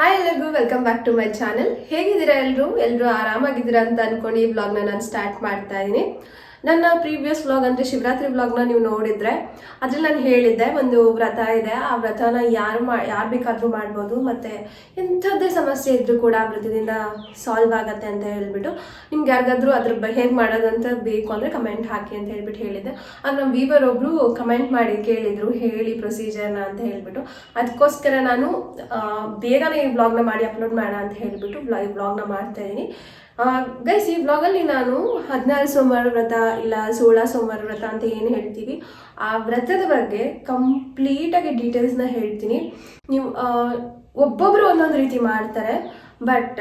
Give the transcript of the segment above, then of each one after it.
Hi ಎಲ್ಲರಿಗೂ welcome back to my channel ಹೇಗಿದ್ದೀರಾ ಎಲ್ಲರೂ ಎಲ್ಲರೂ ಆರಾಮಾಗಿದ್ದೀರಾ ಅಂತ ಅನ್ಕೊಂಡು ಈ ಬ್ಲಾಗ್ನ ನಾನು ಸ್ಟಾರ್ಟ್ ಮಾಡ್ತಾ ಇದ್ದೀನಿ ನನ್ನ ಪ್ರೀವಿಯಸ್ ವ್ಲಾಗ್ ಅಂದರೆ ಶಿವರಾತ್ರಿ ವ್ಲಾಗ್ನ ನೀವು ನೋಡಿದ್ರೆ, ಅದ್ರಲ್ಲಿ ನಾನು ಹೇಳಿದ್ದೆ, ಒಂದು ವ್ರತ ಇದೆ. ಆ ವ್ರತನ ಯಾರು ಮಾ, ಯಾರು ಬೇಕಾದರೂ ಮಾಡ್ಬೋದು. ಮತ್ತು ಎಂಥದ್ದೇ ಸಮಸ್ಯೆ ಇದ್ದರೂ ಕೂಡ ಆ ವ್ರತದಿಂದ ಸಾಲ್ವ್ ಆಗತ್ತೆ ಅಂತ ಹೇಳ್ಬಿಟ್ಟು, ನಿಮ್ಗೆ ಯಾರಿಗಾದ್ರೂ ಅದ್ರ ಬ, ಹೇಗೆ ಮಾಡೋದಂತ ಬೇಕು ಅಂದರೆ ಕಮೆಂಟ್ ಹಾಕಿ ಅಂತ ಹೇಳ್ಬಿಟ್ಟು ಹೇಳಿದ್ದೆ. ಆಗ ನಮ್ಮ ವೀವರ್ ಒಬ್ರು ಕಮೆಂಟ್ ಮಾಡಿ ಕೇಳಿದ್ರು, ಹೇಳಿ ಪ್ರೊಸೀಜರ್ನ ಅಂತ ಹೇಳ್ಬಿಟ್ಟು. ಅದಕ್ಕೋಸ್ಕರ ನಾನು ಬೇಗನೆ ಈ ವ್ಲಾಗ್ನ ಮಾಡಿ ಅಪ್ಲೋಡ್ ಮಾಡೋಣ ಅಂತ ಹೇಳಿಬಿಟ್ಟು ಈ ವ್ಲಾಗ್ನ ಮಾಡ್ತಾ ಇದ್ದೀನಿ. ಗೈಸ್ ಈ ವ್ಲಾಗಲ್ಲಿ ನಾನು ಹದಿನಾರು ಸೋಮವಾರ ವ್ರತ ಇಲ್ಲ ಸೋಳ ಸೋಮವಾರ ವ್ರತ ಅಂತ ಏನು ಹೇಳ್ತೀವಿ. ಆ ವ್ರತದ ಬಗ್ಗೆ ಕಂಪ್ಲೀಟಾಗಿ ಡೀಟೇಲ್ಸ್ನ ಹೇಳ್ತೀನಿ. ನೀವು ಒಬ್ಬೊಬ್ಬರು ಒಂದೊಂದು ರೀತಿ ಮಾಡ್ತಾರೆ. ಬಟ್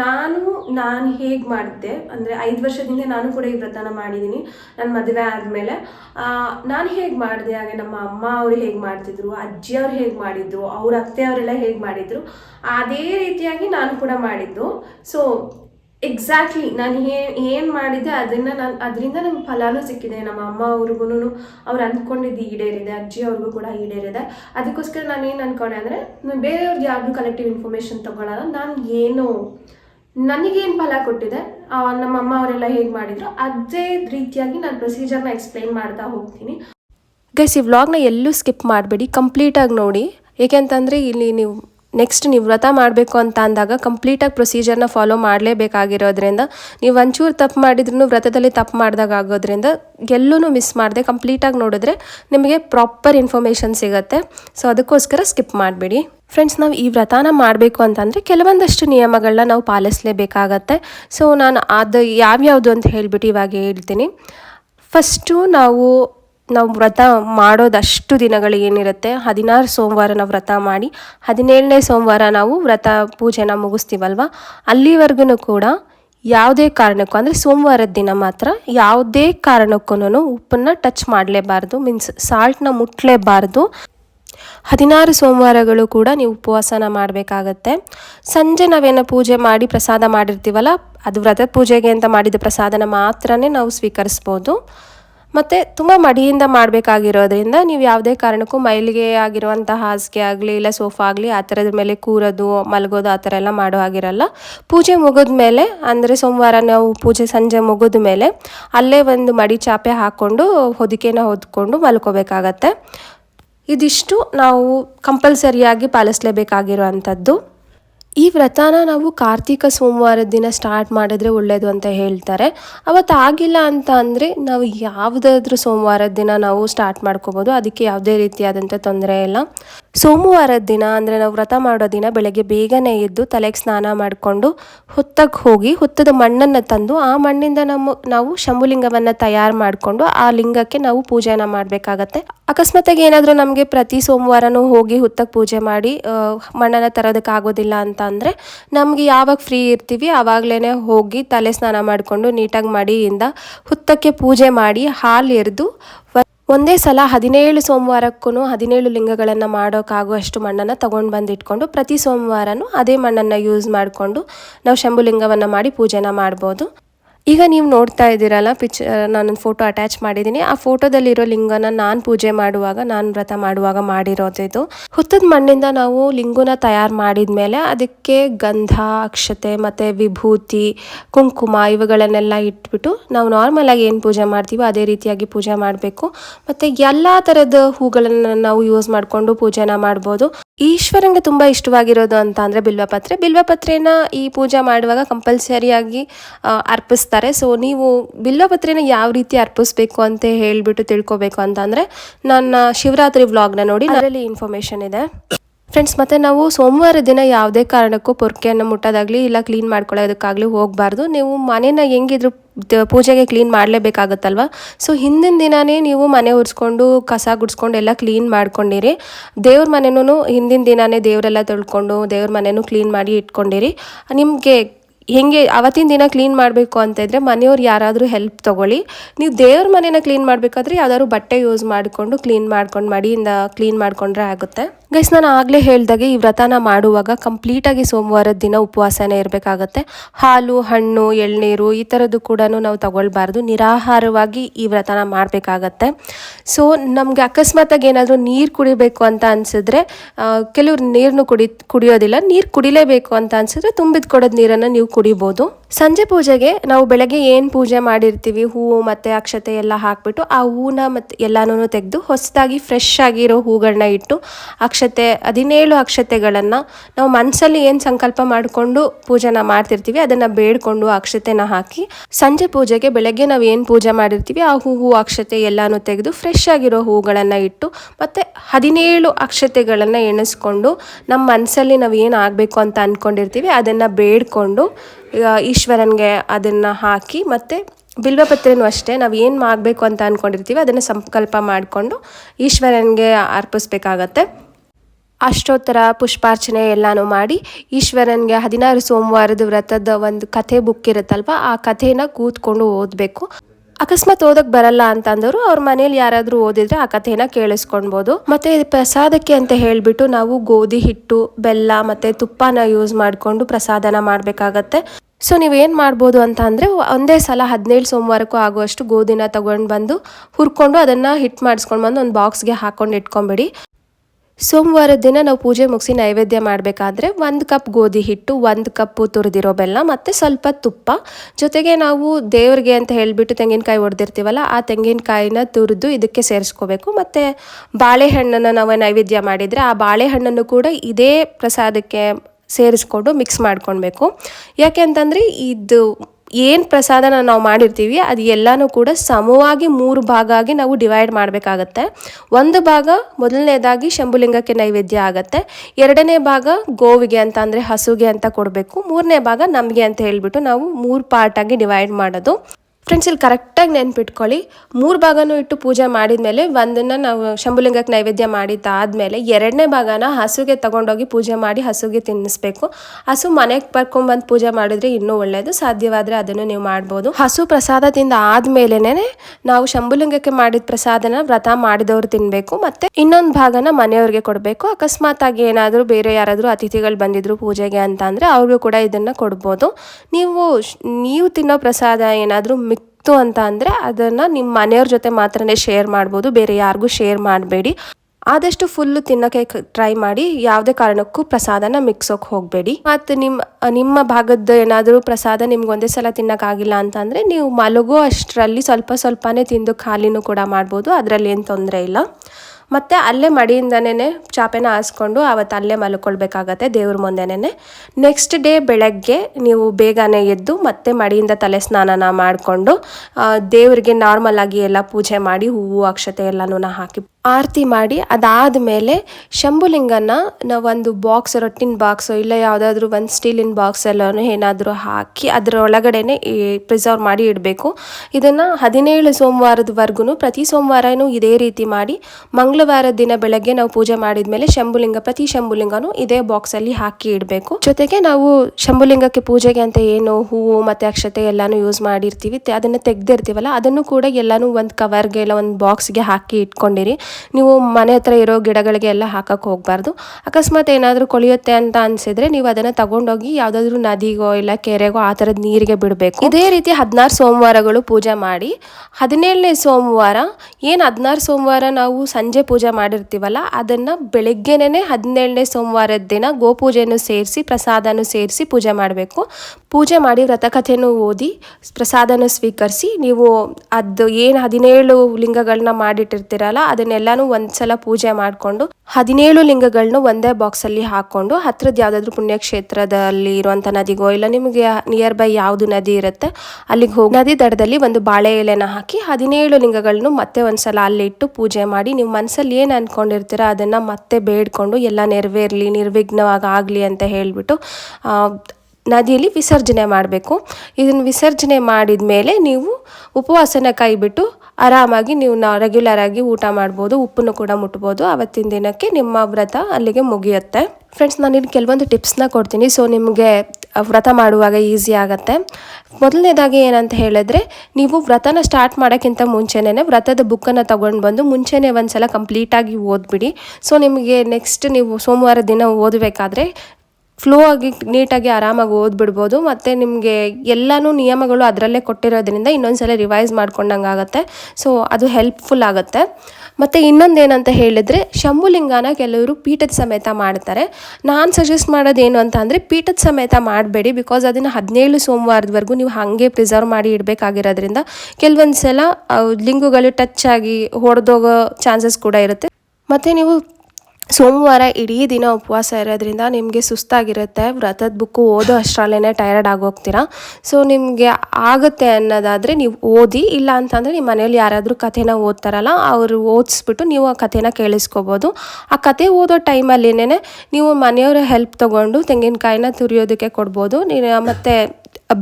ನಾನು ನಾನು ಹೇಗೆ ಮಾಡಿದ್ದೆ ಅಂದರೆ ಐದು ವರ್ಷದಿಂದ ನಾನು ಕೂಡ ಈ ವ್ರತನ ಮಾಡಿದ್ದೀನಿ ನನ್ನ ಮದುವೆ ಆದಮೇಲೆ. ನಾನು ಹೇಗೆ ಮಾಡಿದೆ, ಹಾಗೆ ನಮ್ಮ ಅಮ್ಮ ಅವರು ಹೇಗೆ ಮಾಡ್ತಿದ್ರು, ಅಜ್ಜಿ ಅವ್ರು ಹೇಗೆ ಮಾಡಿದ್ರು, ಅವ್ರ ಅತ್ತೆ ಅವರೆಲ್ಲ ಹೇಗೆ ಮಾಡಿದ್ರು, ಅದೇ ರೀತಿಯಾಗಿ ನಾನು ಕೂಡ ಮಾಡಿದ್ದು. ಸೊ ಎಕ್ಸಾಕ್ಟ್ಲಿ ನಾನು ಏನು ಮಾಡಿದೆ ಅದನ್ನು ನಾನು, ಅದರಿಂದ ನಂಗೆ ಫಲಾನು ಸಿಕ್ಕಿದೆ. ನಮ್ಮ ಅಮ್ಮ ಅವ್ರಿಗೂ ಅವ್ರು ಅಂದ್ಕೊಂಡಿದ್ದು ಈಡೇರಿದೆ, ಅಜ್ಜಿ ಅವ್ರಿಗೂ ಕೂಡ ಈಡೇರಿದೆ. ಅದಕ್ಕೋಸ್ಕರ ನಾನು ಏನು ಅಂದ್ಕೊಂಡೆ ಅಂದರೆ, ನಾನು ಬೇರೆಯವ್ರದ್ದು ಯಾರ್ದು ಕಲೆಕ್ಟಿವ್ ಇನ್ಫಾರ್ಮೇಷನ್ ತೊಗೊಳ್ಳೋಲ್ಲ ನಾನು ಏನು, ನನಗೇನು ಫಲ ಕೊಟ್ಟಿದೆ ನಮ್ಮ ಅಮ್ಮ ಅವರೆಲ್ಲ ಹೇಗೆ ಮಾಡಿದ್ರು, ಅದೇ ರೀತಿಯಾಗಿ ನಾನು ಪ್ರೊಸೀಜರ್ನ ಎಕ್ಸ್ಪ್ಲೈನ್ ಮಾಡ್ತಾ ಹೋಗ್ತೀನಿ. ಗೈಸ್ ಈ ವ್ಲಾಗ್ನ ಎಲ್ಲೂ ಸ್ಕಿಪ್ ಮಾಡಬೇಡಿ ಕಂಪ್ಲೀಟಾಗಿ ನೋಡಿ. ಏಕೆಂತಂದರೆ ಇಲ್ಲಿ ನೀವು ನೆಕ್ಸ್ಟ್ ನೀವು ವ್ರತ ಮಾಡಬೇಕು ಅಂತ ಅಂದಾಗ ಕಂಪ್ಲೀಟಾಗಿ ಪ್ರೊಸೀಜರ್ನ ಫಾಲೋ ಮಾಡಲೇಬೇಕಾಗಿರೋದ್ರಿಂದ ನೀವು ಒಂಚೂರು ತಪ್ಪು ಮಾಡಿದ್ರೂ ವ್ರತದಲ್ಲಿ ತಪ್ಪು ಮಾಡಿದಾಗ ಆಗೋದ್ರಿಂದ ಎಲ್ಲೂ ಮಿಸ್ ಮಾಡದೆ ಕಂಪ್ಲೀಟಾಗಿ ನೋಡಿದ್ರೆ ನಿಮಗೆ ಪ್ರಾಪರ್ ಇನ್ಫಾರ್ಮೇಷನ್ ಸಿಗುತ್ತೆ. ಸೊ ಅದಕ್ಕೋಸ್ಕರ ಸ್ಕಿಪ್ ಮಾಡಬೇಡಿ. ಫ್ರೆಂಡ್ಸ್ ನಾವು ಈ ವ್ರತನ ಮಾಡಬೇಕು ಅಂತಂದರೆ ಕೆಲವೊಂದಷ್ಟು ನಿಯಮಗಳನ್ನ ನಾವು ಪಾಲಿಸಲೇಬೇಕಾಗತ್ತೆ. ಸೊ ನಾನು ಅದು ಯಾವ್ಯಾವುದು ಅಂತ ಹೇಳ್ಬಿಟ್ಟು ಇವಾಗ ಹೇಳ್ತೀನಿ. ಫಸ್ಟು ನಾವು ನಾವು ವ್ರತ ಮಾಡೋದಷ್ಟು ದಿನಗಳು ಏನಿರುತ್ತೆ? ಹದಿನಾರು ಸೋಮವಾರ ನಾವು ವ್ರತ ಮಾಡಿ, ಹದಿನೇಳನೇ ಸೋಮವಾರ ನಾವು ವ್ರತ ಪೂಜೆನ ಮುಗಿಸ್ತೀವಲ್ವ? ಅಲ್ಲಿವರೆಗೂ ಕೂಡ ಯಾವುದೇ ಕಾರಣಕ್ಕೂ, ಅಂದರೆ ಸೋಮವಾರದ ದಿನ ಮಾತ್ರ ಯಾವುದೇ ಕಾರಣಕ್ಕೂ ಉಪ್ಪನ್ನು ಟಚ್ ಮಾಡಲೇಬಾರ್ದು ಮೀನ್ಸ್ ಸಾಲ್ಟ್ನ ಮುಟ್ಟಲೇಬಾರ್ದು ಹದಿನಾರು ಸೋಮವಾರಗಳು ಕೂಡ ನೀವು ಉಪವಾಸನ ಮಾಡಬೇಕಾಗತ್ತೆ. ಸಂಜೆ ನಾವೇನೋ ಪೂಜೆ ಮಾಡಿ ಪ್ರಸಾದ ಮಾಡಿರ್ತೀವಲ್ಲ, ಅದು ವ್ರತ ಪೂಜೆಗೆ ಅಂತ ಮಾಡಿದ ಪ್ರಸಾದನ ಮಾತ್ರನೇ ನಾವು ಸ್ವೀಕರಿಸ್ಬೋದು. ಮತ್ತು ತುಂಬ ಮಡಿಯಿಂದ ಮಾಡಬೇಕಾಗಿರೋದ್ರಿಂದ ನೀವು ಯಾವುದೇ ಕಾರಣಕ್ಕೂ ಮೈಲಿಗೆ ಆಗಿರುವಂಥ ಹಾಸಿಗೆ ಆಗಲಿ ಇಲ್ಲ ಸೋಫಾ ಆಗಲಿ ಆ ಥರದ ಮೇಲೆ ಕೂರೋದು, ಮಲಗೋದು ಆ ಥರ ಎಲ್ಲ ಮಾಡೋ ಆಗಿರಲ್ಲ ಪೂಜೆ ಮುಗಿದ ಮೇಲೆ, ಅಂದರೆ ಸೋಮವಾರ ನಾವು ಪೂಜೆ ಸಂಜೆ ಮುಗಿದ ಮೇಲೆ ಅಲ್ಲೇ ಒಂದು ಮಡಿ ಚಾಪೆ ಹಾಕ್ಕೊಂಡು ಹೊದಿಕೆನ ಹೊದ್ಕೊಂಡು ಮಲ್ಕೋಬೇಕಾಗತ್ತೆ. ಇದಿಷ್ಟು ನಾವು ಕಂಪಲ್ಸರಿಯಾಗಿ ಪಾಲಿಸಲೇಬೇಕಾಗಿರೋ ಅಂಥದ್ದು ಈ ವ್ರತನ ನಾವು ಕಾರ್ತಿಕ ಸೋಮವಾರದ ದಿನ ಸ್ಟಾರ್ಟ್ ಮಾಡಿದ್ರೆ ಒಳ್ಳೆಯದು ಅಂತ ಹೇಳ್ತಾರೆ. ಅವತ್ತು ಆಗಿಲ್ಲ ಅಂತ ಅಂದರೆ ನಾವು ಯಾವುದಾದ್ರೂ ಸೋಮವಾರದ ದಿನ ನಾವು ಸ್ಟಾರ್ಟ್ ಮಾಡ್ಕೋಬೋದು. ಅದಕ್ಕೆ ಯಾವುದೇ ರೀತಿಯಾದಂಥ ತೊಂದರೆ ಇಲ್ಲ. ಸೋಮವಾರದ ದಿನ ಅಂದರೆ ನಾವು ವ್ರತ ಮಾಡೋ ದಿನ ಬೆಳಗ್ಗೆ ಬೇಗನೆ ಎದ್ದು ತಲೆಗೆ ಸ್ನಾನ ಮಾಡಿಕೊಂಡು ಹುತ್ತಕ್ಕೆ ಹೋಗಿ ಹುತ್ತದ ಮಣ್ಣನ್ನು ತಂದು ಆ ಮಣ್ಣಿಂದ ನಮ್ಮ ನಾವು ಶಂಭುಲಿಂಗವನ್ನು ತಯಾರು ಮಾಡಿಕೊಂಡು ಆ ಲಿಂಗಕ್ಕೆ ನಾವು ಪೂಜೆನ ಮಾಡಬೇಕಾಗತ್ತೆ. ಅಕಸ್ಮಾತಾಗಿ ಏನಾದರೂ ನಮಗೆ ಪ್ರತಿ ಸೋಮವಾರನೂ ಹೋಗಿ ಹುತ್ತಕ್ಕೆ ಪೂಜೆ ಮಾಡಿ ಮಣ್ಣನ್ನು ತರೋದಕ್ಕಾಗೋದಿಲ್ಲ ಅಂತ ಅಂದರೆ ನಮಗೆ ಯಾವಾಗ ಫ್ರೀ ಇರ್ತೀವಿ ಆವಾಗಲೇ ಹೋಗಿ ತಲೆ ಸ್ನಾನ ಮಾಡಿಕೊಂಡು ನೀಟಾಗಿ ಮಡಿಯಿಂದ ಹುತ್ತಕ್ಕೆ ಪೂಜೆ ಮಾಡಿ ಹಾಲು ಎರೆದು ಒಂದೇ ಸಲ ಹದಿನೇಳು ಸೋಮವಾರಕ್ಕೂ ಹದಿನೇಳು ಲಿಂಗಗಳನ್ನು ಮಾಡೋಕ್ಕಾಗುವಷ್ಟು ಮಣ್ಣನ್ನು ತೊಗೊಂಡು ಬಂದಿಟ್ಕೊಂಡು ಪ್ರತಿ ಸೋಮವಾರನೂ ಅದೇ ಮಣ್ಣನ್ನು ಯೂಸ್ ಮಾಡಿಕೊಂಡು ನಾವು ಶಂಭುಲಿಂಗವನ್ನು ಮಾಡಿ ಪೂಜೆನ ಮಾಡ್ಬೋದು. ಈಗ ನೀವು ನೋಡ್ತಾ ಇದ್ದೀರಲ್ಲ ಪಿಕ್ಚರ್ ನಾನೊಂದು ಫೋಟೋ ಅಟ್ಯಾಚ್ ಮಾಡಿದ್ದೀನಿ ಆ ಫೋಟೋದಲ್ಲಿರೋ ಲಿಂಗನ ನಾನು ಪೂಜೆ ಮಾಡುವಾಗ, ನಾನು ವ್ರತ ಮಾಡುವಾಗ ಮಾಡಿರೋದಿದು. ಹುತ್ತದ ಮಣ್ಣಿಂದ ನಾವು ಲಿಂಗನ ತಯಾರು ಮಾಡಿದ ಮೇಲೆ ಅದಕ್ಕೆ ಗಂಧ, ಅಕ್ಷತೆ ಮತ್ತು ವಿಭೂತಿ, ಕುಂಕುಮ ಇವುಗಳನ್ನೆಲ್ಲ ಇಟ್ಬಿಟ್ಟು ನಾವು ನಾರ್ಮಲಾಗಿ ಏನು ಪೂಜೆ ಮಾಡ್ತೀವೋ ಅದೇ ರೀತಿಯಾಗಿ ಪೂಜೆ ಮಾಡಬೇಕು. ಮತ್ತು ಎಲ್ಲ ಥರದ ಹೂಗಳನ್ನು ನಾವು ಯೂಸ್ ಮಾಡಿಕೊಂಡು ಪೂಜೆನ ಮಾಡ್ಬೋದು. ಈಶ್ವರಂಗೆ ತುಂಬ ಇಷ್ಟವಾಗಿರೋದು ಅಂತ ಅಂದರೆ ಬಿಲ್ವಪತ್ರೆ ಬಿಲ್ವಪತ್ರೆನ ಈ ಪೂಜೆ ಮಾಡುವಾಗ ಕಂಪಲ್ಸರಿಯಾಗಿ ಅರ್ಪಿಸ್ತಾರೆ. ಸೊ ನೀವು ಬಿಲ್ವಪತ್ರೆನ ಯಾವ ರೀತಿ ಅರ್ಪಿಸ್ಬೇಕು ಅಂತ ಹೇಳಿಬಿಟ್ಟು ತಿಳ್ಕೊಬೇಕು ಅಂತಂದರೆ ನನ್ನ ಶಿವರಾತ್ರಿ ವ್ಲಾಗ್ನ ನೋಡಿ. ಅದರಲ್ಲಿ ಇನ್ಫಾರ್ಮೇಷನ್ ಇದೆ. ಫ್ರೆಂಡ್ಸ್ ಮತ್ತು ನಾವು ಸೋಮವಾರ ದಿನ ಯಾವುದೇ ಕಾರಣಕ್ಕೂ ಪೊರ್ಕೆಯನ್ನು ಮುಟ್ಟೋದಾಗಲಿ ಇಲ್ಲ ಕ್ಲೀನ್ ಮಾಡ್ಕೊಳ್ಳೋದಕ್ಕಾಗಲಿ ಹೋಗಬಾರ್ದು. ನೀವು ಮನೇನ ಹೆಂಗಿದ್ರು ಪೂಜೆಗೆ ಕ್ಲೀನ್ ಮಾಡಲೇಬೇಕಾಗತ್ತಲ್ವ? ಸೊ ಹಿಂದಿನ ದಿನವೇ ನೀವು ಮನೆ ಒರೆಸ್ಕೊಂಡು ಕಸ ಗುಡಿಸ್ಕೊಂಡು ಎಲ್ಲ ಕ್ಲೀನ್ ಮಾಡ್ಕೊಂಡಿರಿ. ದೇವ್ರ ಮನೆನೂ ಹಿಂದಿನ ದಿನವೇ ದೇವರೆಲ್ಲ ತೊಳ್ಕೊಂಡು, ದೇವ್ರ ಮನೆನೂ ಕ್ಲೀನ್ ಮಾಡಿ ಇಟ್ಕೊಂಡಿರಿ. ನಿಮಗೆ ಹೆಂಗೆ ಅವತ್ತಿನ ದಿನ ಕ್ಲೀನ್ ಮಾಡಬೇಕು ಅಂತ ಇದ್ದರೆ ಮನೆಯವ್ರು ಯಾರಾದರೂ ಹೆಲ್ಪ್ ತೊಗೊಳ್ಳಿ. ನೀವು ದೇವ್ರ ಮನೇನ ಕ್ಲೀನ್ ಮಾಡಬೇಕಾದ್ರೆ ಯಾವ್ದಾದ್ರು ಬಟ್ಟೆ ಯೂಸ್ ಮಾಡಿಕೊಂಡು ಕ್ಲೀನ್ ಮಾಡ್ಕೊಂಡು, ಮಡಿಯಿಂದ ಕ್ಲೀನ್ ಮಾಡಿಕೊಂಡ್ರೆ ಆಗುತ್ತೆ. ಗೈಸ್, ನಾನು ಆಗಲೇ ಹೇಳ್ದಾಗೆ ಈ ವ್ರತನ ಮಾಡುವಾಗ ಕಂಪ್ಲೀಟಾಗಿ ಸೋಮವಾರದ ದಿನ ಉಪವಾಸನೇ ಇರಬೇಕಾಗತ್ತೆ. ಹಾಲು, ಹಣ್ಣು, ಎಳ್ನೀರು ಈ ಥರದ್ದು ಕೂಡ ನಾವು ತಗೊಳ್ಬಾರ್ದು. ನಿರಾಹಾರವಾಗಿ ಈ ವ್ರತನ ಮಾಡಬೇಕಾಗತ್ತೆ. ಸೊ ನಮಗೆ ಅಕಸ್ಮಾತಾಗಿ ಏನಾದರೂ ನೀರು ಕುಡಿಬೇಕು ಅಂತ ಅನಿಸಿದ್ರೆ ಕೆಲವ್ರು ನೀರನ್ನು ಕುಡಿ, ಕುಡಿಯೋದಿಲ್ಲ, ನೀರು ಕುಡಿಲೇಬೇಕು ಅಂತ ಅನಿಸಿದ್ರೆ ತುಂಬಿದ ಕೊಡೋದು ನೀರನ್ನು ನೀವು ಕುಡಿಬೋದು. ಸಂಜೆ ಪೂಜೆಗೆ ನಾವು ಬೆಳಗ್ಗೆ ಏನು ಪೂಜೆ ಮಾಡಿರ್ತೀವಿ, ಹೂವು ಮತ್ತು ಅಕ್ಷತೆ ಎಲ್ಲ ಹಾಕ್ಬಿಟ್ಟು ಆ ಹೂವನ್ನ ಮತ್ತು ಎಲ್ಲಾನು ತೆಗೆದು ಹೊಸದಾಗಿ ಫ್ರೆಶ್ ಆಗಿರೋ ಹೂಗಳನ್ನ ಇಟ್ಟು ಅಕ್ಷತೆ, ಹದಿನೇಳು ಅಕ್ಷತೆಗಳನ್ನು ನಾವು ಮನಸ್ಸಲ್ಲಿ ಏನು ಸಂಕಲ್ಪ ಮಾಡಿಕೊಂಡು ಪೂಜೆನ ಮಾಡ್ತಿರ್ತೀವಿ, ಅದನ್ನು ಬೇಡ್ಕೊಂಡು ಅಕ್ಷತೆನ ಹಾಕಿ ಸಂಜೆ ಪೂಜೆಗೆ ಬೆಳಗ್ಗೆ ನಾವು ಏನು ಪೂಜೆ ಮಾಡಿರ್ತೀವಿ, ಆ ಹೂವು ಅಕ್ಷತೆ ಎಲ್ಲನೂ ತೆಗೆದು ಫ್ರೆಶ್ ಆಗಿರೋ ಹೂಗಳನ್ನು ಇಟ್ಟು ಮತ್ತು ಹದಿನೇಳು ಅಕ್ಷತೆಗಳನ್ನು ಎಣಿಸ್ಕೊಂಡು ನಮ್ಮ ಮನಸ್ಸಲ್ಲಿ ನಾವು ಏನು ಆಗಬೇಕು ಅಂತ ಅಂದ್ಕೊಂಡಿರ್ತೀವಿ ಅದನ್ನು ಬೇಡ್ಕೊಂಡು ಈಶ್ವರನಿಗೆ ಅದನ್ನು ಹಾಕಿ ಮತ್ತು ಬಿಲ್ವಪತ್ರೆನೂ ಅಷ್ಟೇ ನಾವು ಏನು ಮಾಡಬೇಕು ಅಂತ ಅಂದ್ಕೊಂಡಿರ್ತೀವಿ ಅದನ್ನು ಸಂಕಲ್ಪ ಮಾಡಿಕೊಂಡು ಈಶ್ವರನಿಗೆ ಅರ್ಪಿಸ್ಬೇಕಾಗತ್ತೆ. ಅಷ್ಟೋತ್ತರ ಪುಷ್ಪಾರ್ಚನೆ ಎಲ್ಲಾನು ಮಾಡಿ ಈಶ್ವರನಿಗೆ ಹದಿನಾರು ಸೋಮವಾರದ ವ್ರತದ ಒಂದು ಕಥೆ ಬುಕ್ ಇರುತ್ತಲ್ವ, ಆ ಕಥೆನ ಕೂತ್ಕೊಂಡು ಓದಬೇಕು. ಅಕಸ್ಮಾತ್ ಓದಕ್ ಬರಲ್ಲ ಅಂತ ಅಂದವರು ಅವ್ರ ಮನೇಲಿ ಯಾರಾದರೂ ಓದಿದ್ರೆ ಆ ಕಥೆನ ಕೇಳಿಸ್ಕೊಳ್ಬೋದು ಮತ್ತೆ ಪ್ರಸಾದಕ್ಕೆ ಅಂತ ಹೇಳ್ಬಿಟ್ಟು ನಾವು ಗೋಧಿ ಹಿಟ್ಟು, ಬೆಲ್ಲ ಮತ್ತೆ ತುಪ್ಪನ ಯೂಸ್ ಮಾಡಿಕೊಂಡು ಪ್ರಸಾದನ ಮಾಡಬೇಕಾಗತ್ತೆ. ಸೊ ನೀವೇನು ಮಾಡ್ಬೋದು ಅಂತ ಅಂದರೆ ಒಂದೇ ಸಲ ಹದಿನೇಳು ಸೋಮವಾರಕ್ಕೂ ಆಗುವಷ್ಟು ಗೋಧಿನ ತಗೊಂಡು ಬಂದು ಹುರ್ಕೊಂಡು ಅದನ್ನು ಹಿಟ್ಟು ಮಾಡಿಸ್ಕೊಂಡು ಬಂದು ಒಂದು ಬಾಕ್ಸ್ಗೆ ಹಾಕೊಂಡು ಇಟ್ಕೊಂಬಿಡಿ. ಸೋಮವಾರದ ದಿನ ನಾವು ಪೂಜೆ ಮುಗಿಸಿ ನೈವೇದ್ಯ ಮಾಡಬೇಕಾದ್ರೆ ಒಂದು ಕಪ್ ಗೋಧಿ ಹಿಟ್ಟು, ಒಂದು ಕಪ್ಪು ತುರಿದಿರೋ ಬೆಲ್ಲ ಮತ್ತು ಸ್ವಲ್ಪ ತುಪ್ಪ. ಜೊತೆಗೆ ನಾವು ದೇವ್ರಿಗೆ ಅಂತ ಹೇಳಿಬಿಟ್ಟು ತೆಂಗಿನಕಾಯಿ ಹೊಡೆದಿರ್ತೀವಲ್ಲ ಆ ತೆಂಗಿನಕಾಯಿನ ತುರಿದು ಇದಕ್ಕೆ ಸೇರಿಸ್ಕೋಬೇಕು. ಮತ್ತು ಬಾಳೆಹಣ್ಣನ್ನು ನಾವು ನೈವೇದ್ಯ ಮಾಡಿದರೆ ಆ ಬಾಳೆಹಣ್ಣನ್ನು ಕೂಡ ಇದೇ ಪ್ರಸಾದಕ್ಕೆ ಸೇರಿಸ್ಕೊಂಡು ಮಿಕ್ಸ್ ಮಾಡ್ಕೊಳ್ಬೇಕು. ಯಾಕೆ ಅಂತಂದರೆ ಇದು ಏನು ಪ್ರಸಾದನ ನಾವು ಮಾಡಿರ್ತೀವಿ, ಅದು ಎಲ್ಲನೂ ಕೂಡ ಸಮವಾಗಿ ಮೂರು ಭಾಗ ಆಗಿ ನಾವು ಡಿವೈಡ್ ಮಾಡಬೇಕಾಗತ್ತೆ. ಒಂದು ಭಾಗ ಮೊದಲನೇದಾಗಿ ಶಂಭುಲಿಂಗಕ್ಕೆ ನೈವೇದ್ಯ ಆಗುತ್ತೆ. ಎರಡನೇ ಭಾಗ ಗೋವಿಗೆ ಅಂತ ಅಂದರೆ ಹಸುಗೆ ಅಂತ ಕೊಡಬೇಕು. ಮೂರನೇ ಭಾಗ ನಮಗೆ ಅಂತ ಹೇಳಿಬಿಟ್ಟು ನಾವು ಮೂರು ಪಾರ್ಟಾಗಿ ಡಿವೈಡ್ ಮಾಡೋದು. ಫ್ರೆಂಡ್ಸ್ ಇಲ್ಲಿ ಕರೆಕ್ಟಾಗಿ ನೆನ್ಪಿಟ್ಕೊಳ್ಳಿ. ಮೂರು ಭಾಗನೂ ಇಟ್ಟು ಪೂಜೆ ಮಾಡಿದ ಮೇಲೆ ಒಂದನ್ನು ನಾವು ಶಂಭುಲಿಂಗಕ್ಕೆ ನೈವೇದ್ಯ ಮಾಡಿದ್ದಾದಮೇಲೆ ಎರಡನೇ ಭಾಗನ ಹಸುಗೆ ತಗೊಂಡೋಗಿ ಪೂಜೆ ಮಾಡಿ ಹಸುಗೆ ತಿನ್ನಿಸ್ಬೇಕು. ಹಸು ಮನೆಗೆ ಬರ್ಕೊಂಬಂದು ಪೂಜೆ ಮಾಡಿದ್ರೆ ಇನ್ನೂ ಒಳ್ಳೆಯದು ಸಾಧ್ಯವಾದರೆ ಅದನ್ನು ನೀವು ಮಾಡ್ಬೋದು. ಹಸು ಪ್ರಸಾದದಿಂದ ಆದಮೇಲೆ ನಾವು ಶಂಭುಲಿಂಗಕ್ಕೆ ಮಾಡಿದ ಪ್ರಸಾದನ ವ್ರತ ಮಾಡಿದವರು ತಿನ್ನಬೇಕು ಮತ್ತು ಇನ್ನೊಂದು ಭಾಗನ ಮನೆಯವ್ರಿಗೆ ಕೊಡಬೇಕು. ಅಕಸ್ಮಾತ್ ಆಗಿ ಏನಾದರೂ ಬೇರೆ ಯಾರಾದರೂ ಅತಿಥಿಗಳು ಬಂದಿದ್ರು ಪೂಜೆಗೆ ಅಂತ ಅಂದರೆ ಅವ್ರಿಗೂ ಕೂಡ ಇದನ್ನು ಕೊಡ್ಬೋದು. ನೀವು ನೀವು ತಿನ್ನೋ ಪ್ರಸಾದ ಏನಾದರೂ ಮಿಕ್ತು ಅಂತ ಅಂದರೆ ಅದನ್ನು ನಿಮ್ಮ ಮನೆಯವ್ರ ಜೊತೆ ಮಾತ್ರನೇ ಶೇರ್ ಮಾಡ್ಬೋದು, ಬೇರೆ ಯಾರಿಗೂ ಶೇರ್ ಮಾಡಬೇಡಿ. ಆದಷ್ಟು ಫುಲ್ಲು ತಿನ್ನೋಕ್ಕೆ ಟ್ರೈ ಮಾಡಿ, ಯಾವುದೇ ಕಾರಣಕ್ಕೂ ಪ್ರಸಾದನ ಮಿಕ್ಸೋಕೆ ಹೋಗಬೇಡಿ. ಮತ್ತು ನಿಮ್ಮ ನಿಮ್ಮ ಭಾಗದ ಏನಾದರೂ ಪ್ರಸಾದ ನಿಮ್ಗೆ ಒಂದೇ ಸಲ ತಿನ್ನೋಕ್ಕಾಗಿಲ್ಲ ಅಂತಂದರೆ ನೀವು ಮಲಗೋ ಅಷ್ಟರಲ್ಲಿ ಸ್ವಲ್ಪ ಸ್ವಲ್ಪನೇ ತಿಂದು ಖಾಲಿನೂ ಕೂಡ ಮಾಡ್ಬೋದು, ಅದರಲ್ಲಿ ಏನು ತೊಂದರೆ ಇಲ್ಲ. ಮತ್ತು ಅಲ್ಲೇ ಮಡಿಯಿಂದನೇ ಚಾಪೆನ ಹಾಸ್ಕೊಂಡು ಆವತ್ತು ಅಲ್ಲೇ ಮಲ್ಕೊಳ್ಬೇಕಾಗತ್ತೆ ದೇವ್ರ ಮುಂದೆನೇ ನೆಕ್ಸ್ಟ್ ಡೇ ಬೆಳಗ್ಗೆ ನೀವು ಬೇಗನೆ ಎದ್ದು ಮತ್ತೆ ಮಡಿಯಿಂದ ತಲೆ ಸ್ನಾನನ ಮಾಡಿಕೊಂಡು ದೇವರಿಗೆ ನಾರ್ಮಲ್ ಆಗಿ ಎಲ್ಲ ಪೂಜೆ ಮಾಡಿ ಹೂವು, ಅಕ್ಷತೆ ಎಲ್ಲನೂ ಹಾಕಿ ಆರತಿ ಮಾಡಿ ಅದಾದ ಮೇಲೆ ಶಂಭುಲಿಂಗನ ಒಂದು ಬಾಕ್ಸ್, ರೊಟ್ಟಿನ ಬಾಕ್ಸು ಇಲ್ಲ ಯಾವುದಾದ್ರೂ ಒಂದು ಸ್ಟೀಲಿನ ಬಾಕ್ಸ್ ಎಲ್ಲನೂ ಏನಾದರೂ ಹಾಕಿ ಅದರ ಒಳಗಡೆನೆ ಪ್ರಿಸರ್ವ್ ಮಾಡಿ ಇಡಬೇಕು. ಇದನ್ನು ಹದಿನೇಳು ಸೋಮವಾರದವರೆಗೂ ಪ್ರತಿ ಸೋಮವಾರನೂ ಇದೇ ರೀತಿ ಮಾಡಿ ಮಂಗಳವಾರ ದಿನ ಬೆಳಗ್ಗೆ ನಾವು ಪೂಜೆ ಮಾಡಿದ ಮೇಲೆ ಶಂಭುಲಿಂಗ, ಪ್ರತಿ ಶಂಭುಲಿಂಗನೂ ಇದೇ ಬಾಕ್ಸಲ್ಲಿ ಹಾಕಿ ಇಡಬೇಕು. ಜೊತೆಗೆ ನಾವು ಶಂಭುಲಿಂಗಕ್ಕೆ ಪೂಜೆಗೆ ಅಂತ ಏನು ಹೂವು ಮತ್ತು ಅಕ್ಷತೆ ಎಲ್ಲಾನು ಯೂಸ್ ಮಾಡಿರ್ತೀವಿ ಅದನ್ನು ತೆಗೆದಿರ್ತೀವಲ್ಲ, ಅದನ್ನು ಕೂಡ ಎಲ್ಲಾನು ಒಂದು ಕವರ್ಗೆ ಇಲ್ಲ, ಒಂದು ಬಾಕ್ಸ್ಗೆ ಹಾಕಿ ಇಟ್ಕೊಂಡಿರಿ. ನೀವು ಮನೆ ಹತ್ರ ಇರೋ ಗಿಡಗಳಿಗೆ ಎಲ್ಲ ಹಾಕಕ್ಕೆ ಹೋಗಬಾರ್ದು. ಅಕಸ್ಮಾತ್ ಏನಾದರೂ ಕೊಳೆಯುತ್ತೆ ಅಂತ ಅನಿಸಿದ್ರೆ ನೀವು ಅದನ್ನು ತಗೊಂಡೋಗಿ ಯಾವುದಾದ್ರೂ ನದಿಗೋ ಇಲ್ಲ ಕೆರೆಗೋ ಆ ಥರದ ನೀರಿಗೆ ಬಿಡಬೇಕು. ಇದೇ ರೀತಿ ಹದಿನಾರು ಸೋಮವಾರಗಳು ಪೂಜೆ ಮಾಡಿ, ಹದಿನೇಳನೇ ಸೋಮವಾರ ಏನು ಹದಿನಾರು ಸೋಮವಾರ ನಾವು ಸಂಜೆ ಪೂಜೆ ಮಾಡಿರ್ತೀವಲ್ಲ, ಅದನ್ನು ಬೆಳಗ್ಗೆನೇ ಹದಿನೇಳನೇ ಸೋಮವಾರದ ದಿನ ಗೋಪೂಜೆಯನ್ನು ಸೇರಿಸಿ, ಪ್ರಸಾದನೂ ಸೇರಿಸಿ ಪೂಜೆ ಮಾಡಬೇಕು. ಪೂಜೆ ಮಾಡಿ ವ್ರತಕಥೆನೂ ಓದಿ, ಪ್ರಸಾದನ ಸ್ವೀಕರಿಸಿ ನೀವು ಅದು ಏನು ಹದಿನೇಳು ಲಿಂಗಗಳನ್ನ ಮಾಡಿಟ್ಟಿರ್ತೀರಲ್ಲ ಅದನ್ನೆಲ್ಲನೂ ಒಂದ್ಸಲ ಪೂಜೆ ಮಾಡಿಕೊಂಡು ಹದಿನೇಳು ಲಿಂಗಗಳನ್ನ ಒಂದೇ ಬಾಕ್ಸ್ ಅಲ್ಲಿ ಹಾಕೊಂಡು ಹತ್ರದ ಯಾವ್ದಾದ್ರು ಪುಣ್ಯಕ್ಷೇತ್ರದಲ್ಲಿ ಇರುವಂತ ನದಿಗೋ ಇಲ್ಲ ನಿಮಗೆ ನಿಯರ್ ಬೈ ಯಾವ್ದು ನದಿ ಇರುತ್ತೆ, ಅಲ್ಲಿಗೆ ಹೋಗಿ ನದಿ ದಡದಲ್ಲಿ ಒಂದು ಬಾಳೆ ಎಲೆನ ಹಾಕಿ ಹದಿನೇಳು ಲಿಂಗಗಳನ್ನು ಮತ್ತೆ ಒಂದ್ಸಲ ಅಲ್ಲಿ ಇಟ್ಟು ಪೂಜೆ ಮಾಡಿ ನೀವು ಮನಸ್ಸಲ್ಲಿ ಏನು ಅನ್ಕೊಂಡಿರ್ತೀರಾ ಅದನ್ನ ಮತ್ತೆ ಬೇಡ್ಕೊಂಡು ಎಲ್ಲ ನೆರವೇರ್ಲಿ, ನಿರ್ವಿಘ್ನವಾಗಿ ಆಗಲಿ ಅಂತ ಹೇಳಿಬಿಟ್ಟು ನದಿಯಲ್ಲಿ ವಿಸರ್ಜನೆ ಮಾಡಬೇಕು. ಇದನ್ನು ವಿಸರ್ಜನೆ ಮಾಡಿದ ಮೇಲೆ ನೀವು ಉಪವಾಸನ ಕೈ ಬಿಟ್ಟು ಆರಾಮಾಗಿ ನೀವು ನಾ ರೆಗ್ಯುಲರ್ ಆಗಿ ಊಟ ಮಾಡ್ಬೋದು, ಉಪ್ಪನ್ನು ಕೂಡ ಮುಟ್ಬೋದು. ಅವತ್ತಿನ ದಿನಕ್ಕೆ ನಿಮ್ಮ ವ್ರತ ಅಲ್ಲಿಗೆ ಮುಗಿಯುತ್ತೆ. ಫ್ರೆಂಡ್ಸ್ ನಾನು ಇಲ್ಲಿ ಕೆಲವೊಂದು ಟಿಪ್ಸ್ನ ಕೊಡ್ತೀನಿ. ಸೊ ನಿಮಗೆ ವ್ರತ ಮಾಡುವಾಗ ಈಸಿ ಆಗುತ್ತೆ. ಮೊದಲನೇದಾಗಿ ಏನಂತ ಹೇಳಿದ್ರೆ, ನೀವು ವ್ರತನ ಸ್ಟಾರ್ಟ್ ಮಾಡೋಕ್ಕಿಂತ ಮುಂಚೆನೇ ವ್ರತದ ಬುಕ್ಕನ್ನು ತೊಗೊಂಡು ಬಂದು ಮುಂಚೆನೇ ಒಂದು ಸಲ ಕಂಪ್ಲೀಟಾಗಿ ಓದ್ಬಿಡಿ. ಸೊ ನಿಮಗೆ ನೆಕ್ಸ್ಟ್ ನೀವು ಸೋಮವಾರ ದಿನ ಓದಬೇಕಾದ್ರೆ ಫ್ಲೋ ಆಗಿ ನೀಟಾಗಿ ಆರಾಮಾಗಿ ಓದ್ಬಿಡ್ಬೋದು. ಮತ್ತು ನಿಮಗೆ ಎಲ್ಲನೂ ನಿಯಮಗಳು ಅದರಲ್ಲೇ ಕೊಟ್ಟಿರೋದ್ರಿಂದ ಇನ್ನೊಂದ್ಸಲ ರಿವೈಸ್ ಮಾಡ್ಕೊಂಡಂಗೆ ಆಗುತ್ತೆ. ಸೊ ಅದು ಹೆಲ್ಪ್ಫುಲ್ ಆಗುತ್ತೆ. ಮತ್ತು ಇನ್ನೊಂದೇನಂತ ಹೇಳಿದರೆ, ಶಂಭುಲಿಂಗಾನ ಕೆಲವರು ಪೀಠದ ಸಮೇತ ಮಾಡ್ತಾರೆ. ನಾನು ಸಜೆಸ್ಟ್ ಮಾಡೋದೇನು ಅಂತ ಅಂದರೆ, ಪೀಠದ ಸಮೇತ ಮಾಡಬೇಡಿ ಬಿಕಾಸ್ ಅದನ್ನು ಹದಿನೇಳು ಸೋಮವಾರದವರೆಗೂ ನೀವು ಹಾಗೆ ಪ್ರಿಸರ್ವ್ ಮಾಡಿ ಇಡಬೇಕಾಗಿರೋದ್ರಿಂದ ಕೆಲವೊಂದು ಸಲ ಲಿಂಗುಗಳು ಟಚ್ ಆಗಿ ಹೊಡೆದೋಗೋ ಚಾನ್ಸಸ್ ಕೂಡ ಇರುತ್ತೆ. ಮತ್ತು ನೀವು ಸೋಮವಾರ ಇಡೀ ದಿನ ಉಪವಾಸ ಇರೋದ್ರಿಂದ ನಿಮಗೆ ಸುಸ್ತಾಗಿರುತ್ತೆ. ವ್ರತದ ಬುಕ್ಕು ಓದೋ ಅಷ್ಟರಲ್ಲೇ ಟೈರ್ಡ್ ಆಗೋಗ್ತೀರಾ. ಸೊ ನಿಮಗೆ ಆಗುತ್ತೆ ಅನ್ನೋದಾದರೆ ನೀವು ಓದಿ, ಇಲ್ಲ ಅಂತಂದರೆ ನಿಮ್ಮ ಮನೇಲಿ ಯಾರಾದರೂ ಕಥೆನ ಓದ್ತಾರಲ್ಲ, ಅವರು ಓದಿಸ್ಬಿಟ್ಟು ನೀವು ಆ ಕಥೆನ ಕೇಳಿಸ್ಕೋಬೋದು. ಆ ಕತೆ ಓದೋ ಟೈಮಲ್ಲಿನೇ ನೀವು ಮನೆಯವರ ಹೆಲ್ಪ್ ತೊಗೊಂಡು ತೆಂಗಿನಕಾಯಿನ ತುರಿಯೋದಕ್ಕೆ ಕೊಡ್ಬೋದು. ನೀನು ಮತ್ತು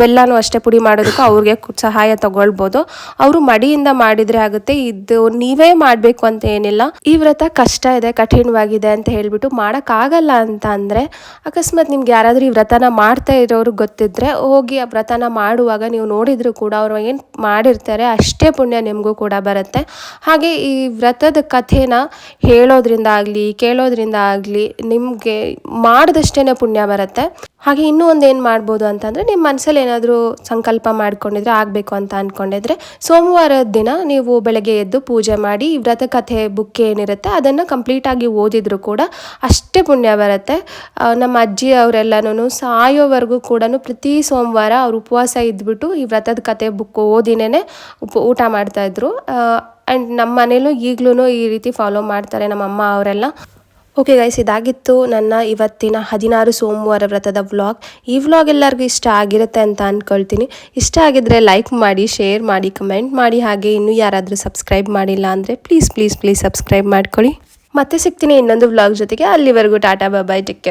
ಬೆಲ್ಲನೂ ಅಷ್ಟೇ ಪುಡಿ ಮಾಡೋದಕ್ಕೆ ಅವ್ರಿಗೆ ಸಹಾಯ ತಗೊಳ್ಬೋದು. ಅವರು ಮಡಿಯಿಂದ ಮಾಡಿದರೆ ಆಗುತ್ತೆ. ಇದು ನೀವೇ ಮಾಡಬೇಕು ಅಂತ ಏನಿಲ್ಲ. ಈ ವ್ರತ ಕಷ್ಟ ಇದೆ, ಕಠಿಣವಾಗಿದೆ ಅಂತ ಹೇಳಿಬಿಟ್ಟು ಮಾಡೋಕ್ಕಾಗಲ್ಲ ಅಂತ ಅಂದರೆ ಅಕಸ್ಮಾತ್ ನಿಮ್ಗೆ ಯಾರಾದರೂ ಈ ವ್ರತನ ಮಾಡ್ತಾ ಇರೋರು ಗೊತ್ತಿದ್ರೆ ಹೋಗಿ ಆ ವ್ರತನ ಮಾಡುವಾಗ ನೀವು ನೋಡಿದ್ರು ಕೂಡ ಅವರು ಏನು ಮಾಡಿರ್ತಾರೆ ಅಷ್ಟೇ ಪುಣ್ಯ ನಿಮಗೂ ಕೂಡ ಬರುತ್ತೆ. ಹಾಗೆ ಈ ವ್ರತದ ಕಥೆನ ಹೇಳೋದ್ರಿಂದ ಆಗಲಿ, ಕೇಳೋದ್ರಿಂದ ಆಗಲಿ ನಿಮಗೆ ಮಾಡಿದಷ್ಟೇ ಪುಣ್ಯ ಬರುತ್ತೆ. ಹಾಗೆ ಇನ್ನೂ ಒಂದು ಏನು ಮಾಡ್ಬೋದು ಅಂತಂದರೆ ನಿಮ್ಮ ಮನಸ್ಸಲ್ಲಿ ಏನಾದರೂ ಸಂಕಲ್ಪ ಮಾಡ್ಕೊಂಡಿದ್ರೆ ಆಗಬೇಕು ಅಂತ ಅಂದ್ಕೊಂಡಿದ್ರೆ ಸೋಮವಾರದ ದಿನ ನೀವು ಬೆಳಗ್ಗೆ ಎದ್ದು ಪೂಜೆ ಮಾಡಿ ವ್ರತ ಕಥೆ ಬುಕ್ ಏನಿರುತ್ತೆ ಅದನ್ನು ಕಂಪ್ಲೀಟಾಗಿ ಓದಿದರೂ ಕೂಡ ಅಷ್ಟೇ ಪುಣ್ಯ ಬರುತ್ತೆ. ನಮ್ಮ ಅಜ್ಜಿ ಅವರೆಲ್ಲನೂ ಸಾಯೋವರೆಗೂ ಕೂಡ ಪ್ರತಿ ಸೋಮವಾರ ಅವ್ರು ಉಪವಾಸ ಇದ್ಬಿಟ್ಟು ಈ ವ್ರತದ ಕಥೆ ಬುಕ್ ಓದಿನೇ ಉಪ, ಊಟ ಮಾಡ್ತಾಯಿದ್ರು ಆ್ಯಂಡ್ ನಮ್ಮ ಮನೇಲೂ ಈಗಲೂ ಈ ರೀತಿ ಫಾಲೋ ಮಾಡ್ತಾರೆ ನಮ್ಮ ಅಮ್ಮ ಅವರೆಲ್ಲ. ಓಕೆ ಗೈಸ್ ಇದಾಗಿತ್ತು ನನ್ನ ಇವತ್ತಿನ ಹದಿನಾರು ಸೋಮವಾರ ವ್ರತದ ವ್ಲಾಗ್ ಈ ವ್ಲಾಗ್ ಎಲ್ಲರಿಗೂ ಇಷ್ಟ ಆಗಿರುತ್ತೆ ಅಂತ ಅಂದ್ಕೊಳ್ತೀನಿ ಇಷ್ಟ ಆಗಿದ್ರೆ ಲೈಕ್ ಮಾಡಿ ಶೇರ್ ಮಾಡಿ ಕಮೆಂಟ್ ಮಾಡಿ, ಹಾಗೆ ಇನ್ನೂ ಯಾರಾದರೂ ಸಬ್ಸ್ಕ್ರೈಬ್ ಮಾಡಿಲ್ಲ ಅಂದರೆ ಪ್ಲೀಸ್ ಪ್ಲೀಸ್ ಪ್ಲೀಸ್ ಸಬ್ಸ್ಕ್ರೈಬ್ ಮಾಡ್ಕೊಳ್ಳಿ. ಮತ್ತೆ ಸಿಗ್ತೀನಿ ಇನ್ನೊಂದು ವ್ಲಾಗ್ ಜೊತೆಗೆ. ಅಲ್ಲಿವರೆಗೂ ಟಾಟಾ ಬಾಬಾಯ್ ಟೇಕ್ ಕೇರ್